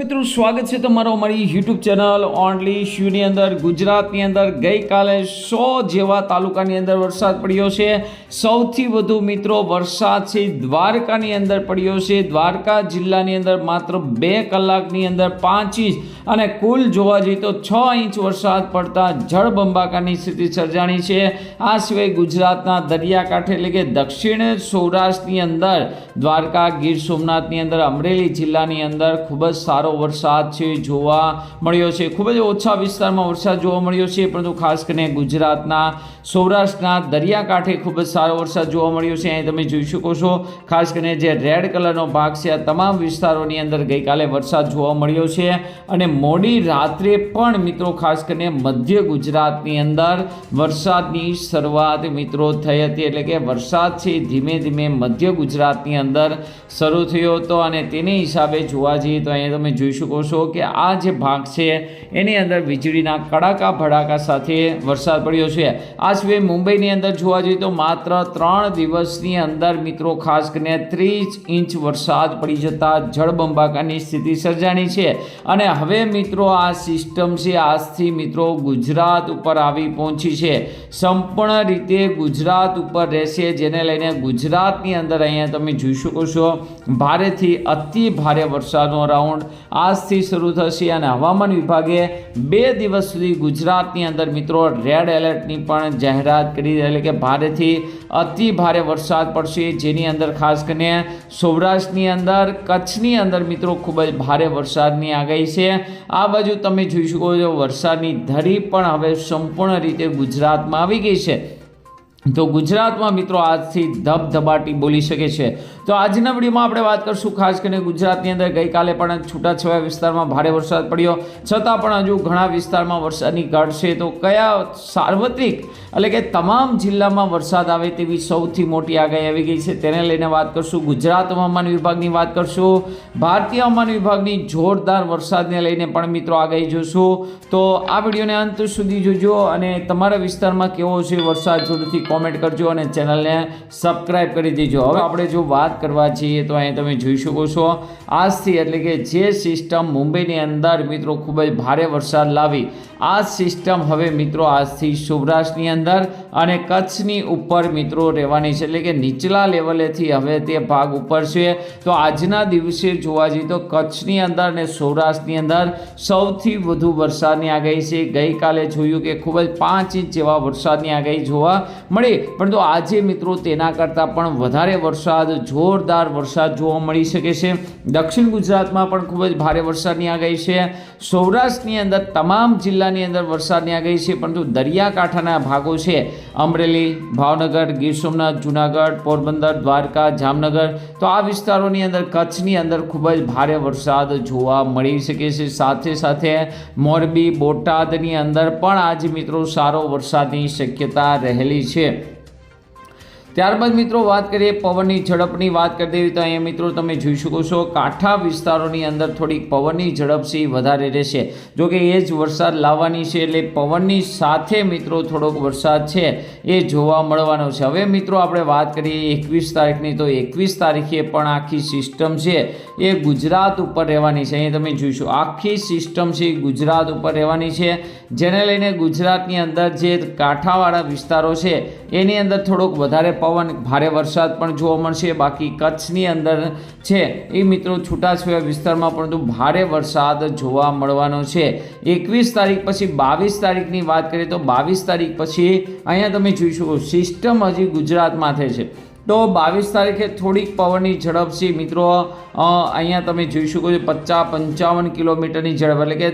મિત્રો, સ્વાગત છે તમારો અમારી યુટ્યુબ ચેનલ ઓનલી શ્યુની અંદર. ગુજરાતની અંદર ગઈકાલે સો જેવા તાલુકાની અંદર વરસાદ પડ્યો છે. સૌથી વધુ મિત્રો, વરસાદ છે દ્વારકાની અંદર પડ્યો છે. દ્વારકા જિલ્લાની અંદર માત્ર બે કલાકની અંદર પાંચ ઇંચ અને કુલ જોવા જઈએ તો છ ઇંચ વરસાદ પડતા જળબંબાકારની સ્થિતિ સર્જાણી છે. આ સિવાય ગુજરાતના દરિયાકાંઠે એટલે કે દક્ષિણ સૌરાષ્ટ્રની અંદર, દ્વારકા ગીર સોમનાથની અંદર, અમરેલી જિલ્લાની અંદર ખૂબ જ સારો વરસાદ છે, જોવા મળ્યો છે. ખૂબ જ ઓછા વિસ્તારમાં વરસાદ જોવા મળ્યો છે, પરંતુ ખાસ કરીને ગુજરાતના સૌરાષ્ટ્રના દરિયાકાંઠે ખૂબ જ સારો વરસાદ જોવા મળ્યો છે. અહીં તમે જોઈ શકો છો, ખાસ કરીને જે રેડ કલરનો ભાગ છે, આ તમામ વિસ્તારોની અંદર ગઈકાલે વરસાદ જોવા મળ્યો છે. અને મોડી રાત્રે પણ મિત્રો, ખાસ કરીને મધ્ય ગુજરાતની અંદર વરસાદની શરૂઆત મિત્રો થઈ હતી. એટલે કે વરસાદ છે ધીમે ધીમે મધ્ય ગુજરાતની અંદર શરૂ થયો હતો. અને તેને હિસાબે જોવા જઈએ તો અહીંયા તમે જોઈ શકો છો કે આ જે ભાગ છે, એની અંદર વીજળીના કડાકા ભડાકા સાથે વરસાદ પડ્યો છે. આ સિવાય મુંબઈની અંદર જોવા જઈએ તો માત્ર ત્રણ દિવસની અંદર મિત્રો, ખાસ કરીને ત્રીસ ઇંચ વરસાદ પડી જતા જળબંબાકારની સ્થિતિ સર્જાણી છે. અને હવે મિત્રો આ સિસ્ટમ છે, આજથી મિત્રો ગુજરાત ઉપર આવી પહોંચી છે. સંપૂર્ણ રીતે ગુજરાત ઉપર રહેશે, જેને લઈને ગુજરાતની અંદર અહીંયા તમે જોઈ શકો છો, ભારેથી અતિ ભારે વરસાદનો રાઉન્ડ આજથી શરૂ થશે અને હવામાન વિભાગે બે દિવસ સુધી ગુજરાતની અંદર મિત્રો રેડ એલર્ટની પણ જાહેરાત કરી એટલે કે ભારેથી અતિ ભારે વરસાદ પડશે. જેની અંદર ખાસ કરીને સૌરાષ્ટ્રની અંદર, કચ્છની અંદર મિત્રો ખૂબ જ ભારે વરસાદની આગાહી છે. આ બાજુ તમે જોઈ શકો છો વરસાદની ધરી પણ હવે સંપૂર્ણ રીતે ગુજરાતમાં આવી ગઈ છે. તો ગુજરાતમાં મિત્રો આજથી ધબધબાટી બોલી શકે છે. તો આજના વિડીયોમાં આપણે વાત કરશું ખાસ કરીને ગુજરાતની અંદર ગઈકાલે પણ છૂટાછવાયા વિસ્તારમાં ભારે વરસાદ પડ્યો. છતાં પણ હજુ ઘણા વિસ્તારમાં વરસાદની ઘટ છે. તો કયા સાર્વત્રિક એટલે કે તમામ જિલ્લામાં વરસાદ આવે તેવી સૌથી મોટી આગાહી આવી ગઈ છે તેને લઈને વાત કરશું. ગુજરાત હવામાન વિભાગની વાત કરશું. ભારતીય હવામાન વિભાગની જોરદાર વરસાદને લઈને પણ મિત્રો આગાહી જોશું. તો આ વિડીયોને અંત સુધી જોજો અને તમારા વિસ્તારમાં કેવો છે વરસાદ, જરૂરથી કોમેન્ટ કરજો અને ચેનલને સબસ્ક્રાઈબ કરી દેજો. હવે આપણે જો વાત કરવા જઈએ તો અહીં તમે જોઈ શકો છો. આજથી એટલે કે જે સિસ્ટમ મુંબઈની અંદર મિત્રો ખૂબ જ ભારે વરસાદ લાવી, આ સિસ્ટમ હવે મિત્રો આજથી સૌરાષ્ટ્રની અંદર અને કચ્છની ઉપર મિત્રો રહેવાની છે. એટલે કે નીચલા લેવલેથી હવે તે ભાગ ઉપર છે. તો આજના દિવસે જોવા જઈએ તો કચ્છની અંદર અને સૌરાષ્ટ્રની અંદર સૌથી વધુ વરસાદની આગાહી છે. ગઈકાલે જોયું કે ખૂબ જ પાંચ ઇંચ જેવા વરસાદની આગાહી જોવા મળી. પરંતુ આજે મિત્રો તેના કરતાં પણ વધારે વરસાદ જોરદાર વરસાદ જોવા મળી શકે છે. દક્ષિણ ગુજરાતમાં પણ ખૂબ જ ભારે વરસાદની આગાહી છે. સૌરાષ્ટ્રની અંદર તમામ જિલ્લાની અંદર વરસાદની આગાહી છે, પરંતુ દરિયાકાંઠાના ભાગો છે. અમરેલી, ભાવનગર, ગીર સોમનાથ, જુનાગઢ, પોરબંદર, દ્વારકા, જામનગર, તો આ વિસ્તારોની અંદર, કચ્છની અંદર ખૂબ જ ભારે વરસાદ જોવા મળી શકે છે. સાથે સાથે મોરબી, બોટાદની અંદર પણ આજે મિત્રો સારો વરસાદની શક્યતા રહેલી છે. ત્યારબાદ મિત્રો વાત કરીએ પવનની ઝડપની વાત કરી દેવી તો અહીંયા મિત્રો તમે જોઈ શકો છો કાંઠા વિસ્તારોની અંદર થોડીક પવનની ઝડપ છે વધારે રહેશે. જો કે એ જ વરસાદ લાવવાની છે એટલે પવનની સાથે મિત્રો થોડોક વરસાદ છે એ જોવા મળવાનો છે. હવે મિત્રો આપણે વાત કરીએ એકવીસ તારીખની તો એકવીસ તારીખે પણ આખી સિસ્ટમ છે એ ગુજરાત ઉપર રહેવાની છે. અહીંયા તમે જોઈશું આખી સિસ્ટમ છે ગુજરાત ઉપર રહેવાની છે. જેને લઈને ગુજરાતની અંદર જે કાંઠાવાળા વિસ્તારો છે એની અંદર થોડોક વધારે પવન, ભારે વરસાદ પણ જોવા મળશે. બાકી કચ્છની અંદર છે એ મિત્રો છૂટાછવાયા વિસ્તારમાં પરંતુ ભારે વરસાદ જોવા મળવાનો છે. એકવીસ તારીખ પછી બાવીસ તારીખની વાત કરીએ તો બાવીસ તારીખ પછી અહીંયા તમે જોઈ શકો સિસ્ટમ હજી ગુજરાતમાં થઈ છે. તો બાવીસ તારીખે થોડીક પવનની ઝડપ છે મિત્રો. અહીંયા તમે જોઈ શકો છો પચાસ પંચાવન કિલોમીટરની ઝડપ. એટલે કે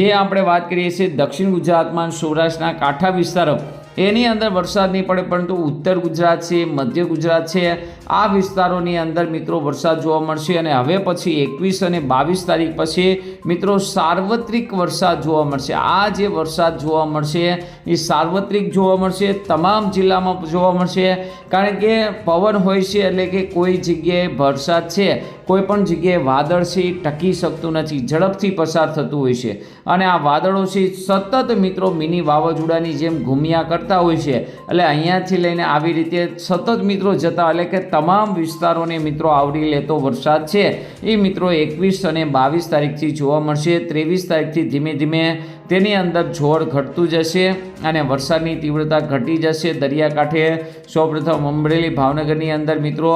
જે આપણે વાત કરીએ છીએ દક્ષિણ ગુજરાતમાં સૌરાષ્ટ્રના કાંઠા વિસ્તારો. એની અંદર વરસાદ નહીં પડે, પરંતુ ઉત્તર ગુજરાત છે, મધ્ય ગુજરાત છે, આ વિસ્તારોની અંદર મિત્રો વરસાદ જોવા મળશે અને હવે પછી એકવીસ અને બાવીસ તારીખ પછી મિત્રો સાર્વત્રિક વરસાદ જોવા મળશે. આ જે વરસાદ જોવા મળશે, એ સાર્વત્રિક જોવા મળશે, તમામ જિલ્લામાં જોવા મળશે, કારણ કે પવન હોય છે એટલે કે કોઈ જગ્યાએ વરસાદ છે, કોઈ પણ જગ્યાએ વાદળ છે ટકી શકતું નથી, ઝડપથી પસાર થતું હોય છે. અને આ વાદળો છે, સતત મિત્રો મિની વાવાઝોડાની જેમ ઘૂમ્યા કરતા હોય છે. એટલે અહીંયાથી લઈને આવી રીતે સતત મિત્રો જતા એટલે કે તમામ વિસ્તારોને મિત્રો આવરી લેતો વરસાદ છે. એ મિત્રો એકવીસ અને બાવીસ તારીખથી જોવા મળશે. ત્રેવીસ તારીખથી ધીમે ધીમે તેની અંદર જોર ઘટતું જશે અને વરસાદની તીવ્રતા ઘટી જશે. દરિયાકાંઠે સૌપ્રથમ અમરેલી ભાવનગરની અંદર મિત્રો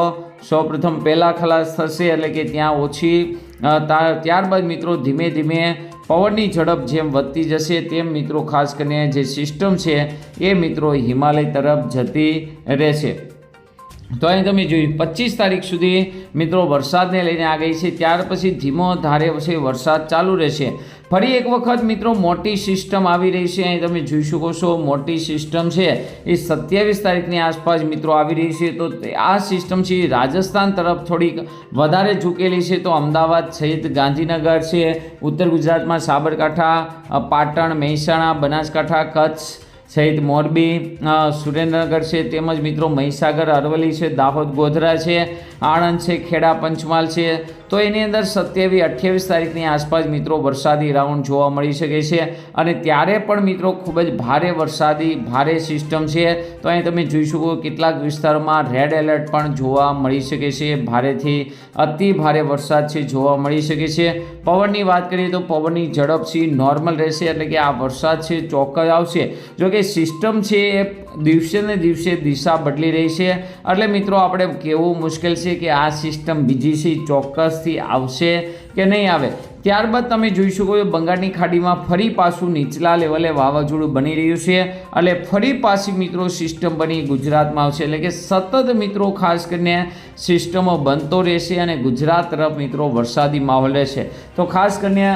સૌપ્રથમ પહેલાં ખલાસ થશે એટલે કે ત્યાં ઓછી ત્યારબાદ મિત્રો ધીમે ધીમે પવનની ઝડપ જેમ વધતી જશે તેમ મિત્રો, ખાસ કરીને જે સિસ્ટમ છે એ મિત્રો હિમાલય તરફ જતી રહેશે. તો અહીં તમે જોયું, પચીસ તારીખ સુધી મિત્રો વરસાદને લઈને આ ગઈ છે. ત્યાર પછી ધીમો ધારે પછી વરસાદ ચાલુ રહેશે. ફરી એક વખત મિત્રો મોટી સિસ્ટમ આવી રહી છે. અહીં તમે જોઈ શકો છો, મોટી સિસ્ટમ છે. એ સત્યાવીસ તારીખની આસપાસ મિત્રો આવી રહી છે. તો આ સિસ્ટમ છે રાજસ્થાન તરફ થોડીક વધારે ઝૂકેલી છે. તો અમદાવાદ સહિત ગાંધીનગર છે, ઉત્તર ગુજરાતમાં સાબરકાંઠા પાટણ, મહેસાણા, બનાસકાંઠા, કચ્છ સહિત મોરબી સુરેન્દ્રનગર છે. તેમજ મિત્રો મહીસાગર, અરવલ્લી છે, દાહોદ, ગોધરા છે. આણંદ છે, ખેડા પંચમહાલ છે. તો એની અંદર સત્યાવીસ, અઠ્યાવીસ તારીખની આસપાસ મિત્રો વરસાદી રાઉન્ડ જોવા મળી શકે છે અને ત્યારે પણ મિત્રો ખૂબ જ ભારે વરસાદી, ભારે સિસ્ટમ છે. તો અહીં તમે જોઈ શકો કેટલાક વિસ્તારોમાં રેડ એલર્ટ પણ જોવા મળી શકે છે. ભારેથી અતિ ભારે વરસાદ છે જોવા મળી શકે છે. પવનની વાત કરીએ તો પવનની ઝડપ છે નોર્મલ રહેશે એટલે કે આ વરસાદ છે ચોક્કસ આવશે. જો કે સિસ્ટમ છે એ દિવસે ને દિવસે દિશા બદલી રહી છે. એટલે મિત્રો આપણે કહેવું મુશ્કેલ છે કે આ સિસ્ટમ બીજી છે ચોક્કસથી આવશે કે નહીં આવે. ત્યારબાદ તમે જોઈ શકો છો બંગાળની ખાડીમાં ફરી પાછું નીચલા લેવલે વાવાઝોડું બની રહ્યું છે એટલે ફરી પાછી મિત્રો સિસ્ટમ બની ગુજરાતમાં આવશે. એટલે કે સતત મિત્રો ખાસ કરીને સિસ્ટમો બનતો રહેશે અને ગુજરાત તરફ મિત્રો વરસાદી માહોલ રહેશે. તો ખાસ કરીને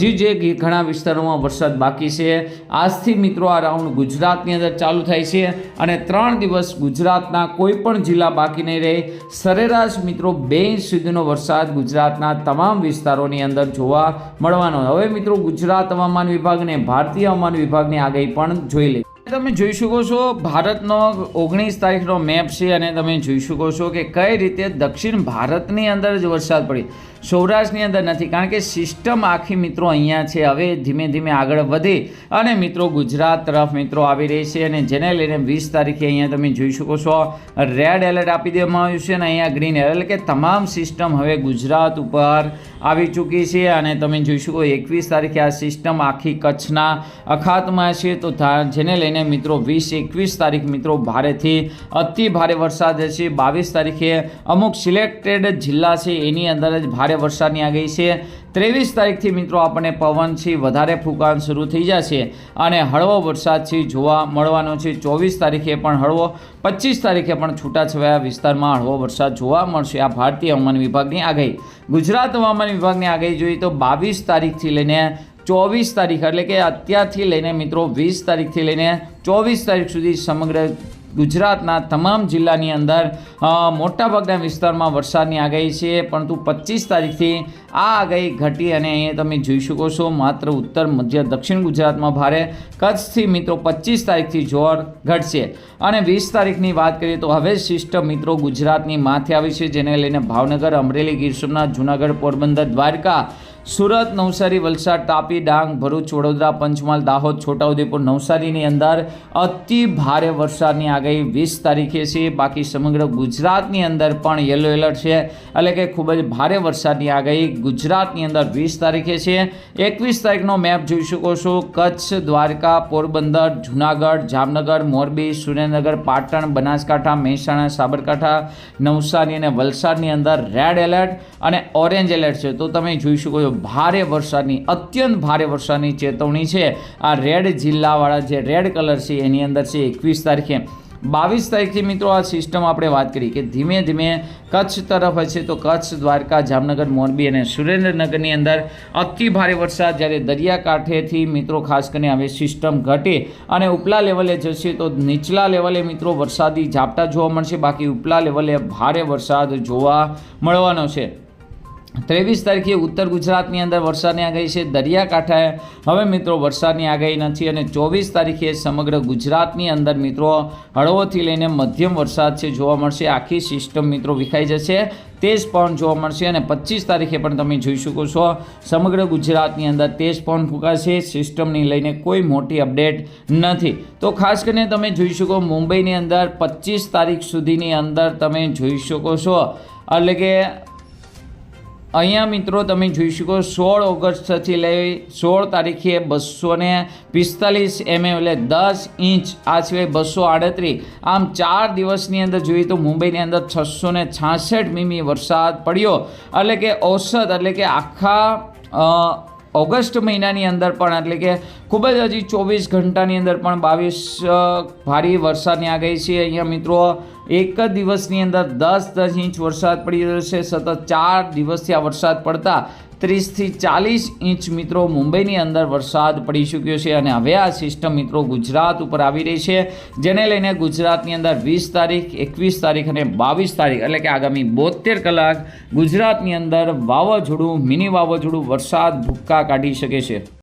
હજી જે ઘણા વિસ્તારોમાં વરસાદ બાકી છે. આજથી મિત્રો આ રાઉન્ડ ગુજરાતની અંદર ચાલુ થાય છે અને ત્રણ દિવસ ગુજરાતના કોઈ પણ જિલ્લા બાકી નહીં રહે. સરેરાશ મિત્રો બે ઇંચ સુધીનો વરસાદ ગુજરાતના તમામ વિસ્તારોની અંદર જોવા મળવાનો. હવે મિત્રો ગુજરાત હવામાન વિભાગ અને ભારતીય હવામાન વિભાગની આગાહી પણ જોઈ લે તમે જોઈ શકો છો ભારતનો ઓગણીસ તારીખનો મેપ છે અને તમે જોઈ શકો છો કે કઈ રીતે દક્ષિણ ભારતની અંદર જ વરસાદ પડી. સૌરાષ્ટ્રની અંદર નથી, કારણ કે સિસ્ટમ આખી મિત્રો અહીંયા છે. હવે ધીમે ધીમે આગળ વધે અને મિત્રો ગુજરાત તરફ મિત્રો આવી રહી છે અને જેને લઈને વીસ તારીખે અહીંયા તમે જોઈ શકો છો, રેડ એલર્ટ આપી દેવામાં આવ્યું છે અને અહીંયા ગ્રીન એલર્ટ કે તમામ સિસ્ટમ હવે ગુજરાત ઉપર આવી ચૂકી છે અને તમે જોઈ શકો એકવીસ તારીખે આ સિસ્ટમ આખી કચ્છના અખાતમાં છે. તો, જેને લઈને મિત્રો, વીસ એકવીસ તારીખ મિત્રો ભારેથી અતિ ભારે વરસાદ હશે બાવીસ તારીખે અમુક સિલેક્ટેડ જિલ્લા છે, એની અંદર જ ભારે વરસાદની આગાહી છે. ત્રેવીસ તારીખથી મિત્રો આપણને પવન છે, વધારે ફૂંકાણ શરૂ થઈ જશે અને હળવો વરસાદ છે, જોવા મળવાનો છે. ચોવીસ તારીખે પણ હળવો, પચીસ તારીખે પણ છૂટાછવાયા વિસ્તારમાં હળવો વરસાદ જોવા મળશે. આ ભારતીય હવામાન વિભાગની આગાહી. ગુજરાત હવામાન વિભાગની આગાહી જોઈએ તો બાવીસ તારીખથી લઈને ચોવીસ તારીખ એટલે કે અત્યારથી લઈને મિત્રો વીસ તારીખથી લઈને ચોવીસ તારીખ સુધી સમગ્ર ગુજરાતના તમામ જિલ્લાની અંદર મોટાભાગના વિસ્તારમાં વરસાદની આગાહી છે, પરંતુ પચીસ તારીખથી આ આગાહી ઘટી અને અહીંયા તમે જોઈ શકો છો, માત્ર ઉત્તર, મધ્ય, દક્ષિણ ગુજરાતમાં ભારે કચ્છથી મિત્રો પચીસ તારીખથી જોર ઘટશે. અને વીસ તારીખની વાત કરીએ તો હવે સિસ્ટમ મિત્રો ગુજરાતની માથે આવી છે, જેને લઈને ભાવનગર, અમરેલી, ગીર સોમનાથ, જુનાગઢ, પોરબંદર, દ્વારકા સુરત, નવસારી, વલસાડ, તાપી, ડાંગ, ભરૂચ, વડોદરા, પંચમહાલ, દાહોદ, છોટાઉદેપુર, નવસારીની અંદર અતિ ભારે વરસાદની આગાહી વીસ તારીખે છે. બાકી સમગ્ર ગુજરાતની અંદર પણ યલો એલર્ટ છે. એટલે કે ખૂબ જ ભારે વરસાદની આગાહી ગુજરાતની અંદર વીસ તારીખે છે. એકવીસ તારીખનો મેપ જોઈ શકો છો. કચ્છ, દ્વારકા, પોરબંદર, જુનાગઢ, જામનગર, મોરબી, સુરેન્દ્રનગર, પાટણ, બનાસકાંઠા, મહેસાણા, સાબરકાંઠા, નવસારી અને વલસાડની અંદર રેડ એલર્ટ અને ઓરેન્જ એલર્ટ છે. તો તમે જોઈ શકો છો ભારે વરસાદની, અત્યંત ભારે વરસાદની ચેતવણી છે. આ રેડ જિલ્લાવાળા જે રેડ કલર છે, એની અંદર છે એકવીસ તારીખે. બાવીસ તારીખથી મિત્રો આ સિસ્ટમ આપણે વાત કરી કે ધીમે ધીમે કચ્છ તરફ હશે તો કચ્છ, દ્વારકા, જામનગર, મોરબી અને સુરેન્દ્રનગરની અંદર અતિ ભારે વરસાદ. જ્યારે દરિયાકાંઠેથી મિત્રો ખાસ કરીને હવે સિસ્ટમ ઘટે અને ઉપલા લેવલે જશે તો નીચલા લેવલે મિત્રો વરસાદી ઝાપટા જોવા મળશે. બાકી ઉપલા લેવલે ભારે વરસાદ જોવા મળવાનો છે. ત્રેવીસ તારીખે ઉત્તર ગુજરાતની અંદર વરસાદની આગાહી છે, દરિયાકાંઠાએ. હવે મિત્રો, વરસાદની આગાહી નથી અને ચોવીસ તારીખે સમગ્ર ગુજરાતની અંદર મિત્રો, હળવોથી લઈને મધ્યમ વરસાદ છે જોવા મળશે. આખી સિસ્ટમ મિત્રો વિખાઈ જશે. તેજ પવન જોવા મળશે અને પચીસ તારીખે પણ તમે જોઈ શકો છો, સમગ્ર ગુજરાતની અંદર તેજ પવન ફૂંકાશે. સિસ્ટમની લઈને કોઈ મોટી અપડેટ નથી. તો ખાસ કરીને તમે જોઈ શકો, મુંબઈની અંદર પચીસ તારીખ સુધીની અંદર તમે જોઈ શકો છો. એટલે કે અહીંયા મિત્રો તમે જોઈ શકો સોળ ઓગસ્ટથી લઈ સોળ તારીખે બસો ને પિસ્તાલીસ એમએમ એટલે દસ ઇંચ, આ સિવાય બસો આડત્રીસ. આમ ચાર દિવસની અંદર જોઈએ તો મુંબઈની અંદર છસો ને છાસઠ મીમી વરસાદ પડ્યો. એટલે કે ઔસત, એટલે કે આખા ઓગસ્ટ મહિનાની અંદર પણ, એટલે કે ખૂબ જ હજી ચોવીસ ઘંટાની અંદર પણ બાવીસ ભારે વરસાદની આગાહી છે. અહીંયા મિત્રો એક જ દિવસની અંદર દસ દસ ઇંચ વરસાદ પડી રહ્યો છે. સતત ચાર દિવસથી આ વરસાદ પડતા ત્રીસથી ચાલીસ ઇંચ મિત્રો મુંબઈની અંદર વરસાદ પડી ચૂક્યો છે અને હવે આ સિસ્ટમ મિત્રો ગુજરાત ઉપર આવી રહી છે, જેને લઈને ગુજરાતની અંદર વીસ તારીખ, એકવીસ તારીખ અને બાવીસ તારીખ એટલે કે આગામી બોતેર કલાક ગુજરાતની અંદર વાવાઝોડું, મિની વાવાઝોડું વરસાદ ભૂક્કા કાઢી શકે છે.